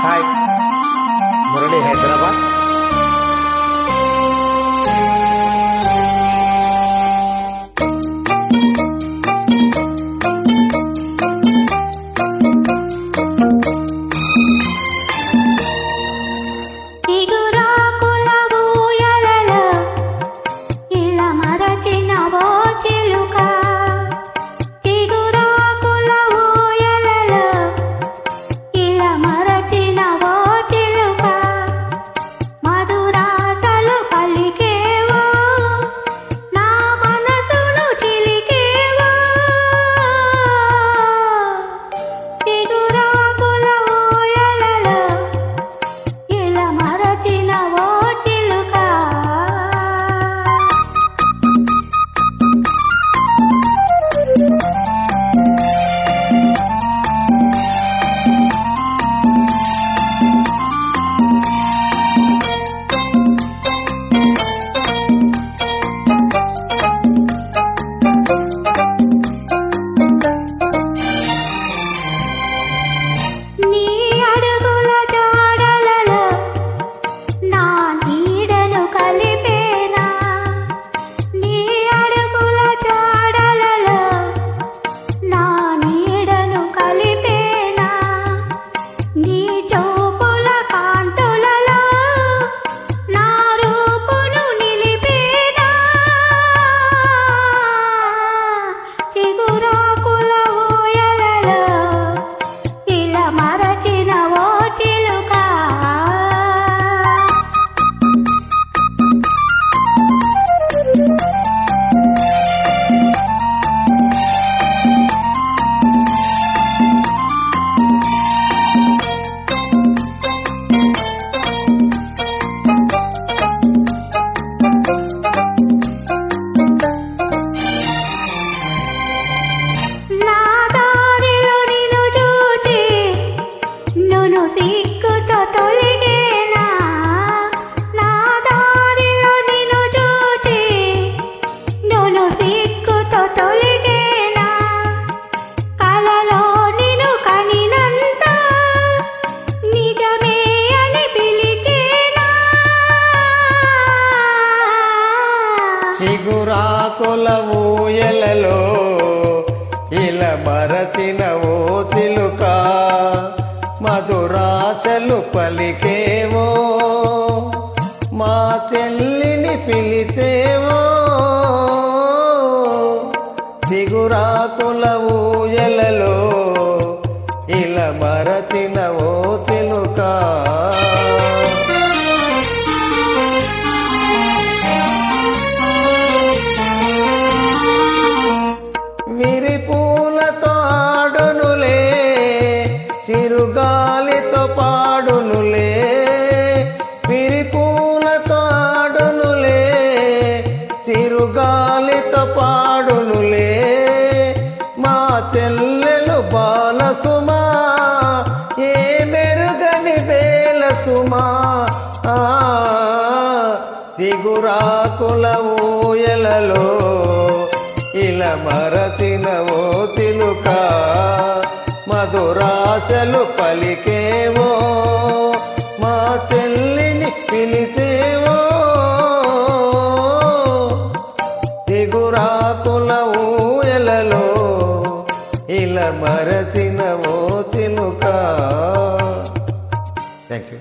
Hi. Murali Hyderabad. చిగురాకుల ఊయలలో ఇలా మరచిన ఓ చిలుక. మధురాచలు పలికేవో మా చెల్లిని పిలిచేవో. చిగురాకుల ఊయలలో ఇలా మరచిన విరిపూలతో ఆడునులే చిరుగాలితో పాడునులే. విరిపూలతో ఆడునులే చిరుగాలితో పాడునులే. మా చెల్లెలు బాలసుమా ఏ మెరుగని వేలసుమా. దిగురాకుల ఊయలలో ఇలా మరచిన ఓ చిలుక మధురాశలు పలికేవో మా చెల్లిని పిలిచేవో. చిగురాకుల ఊయలలో ఇలా మరచిన ఓ చిలుక. Thank you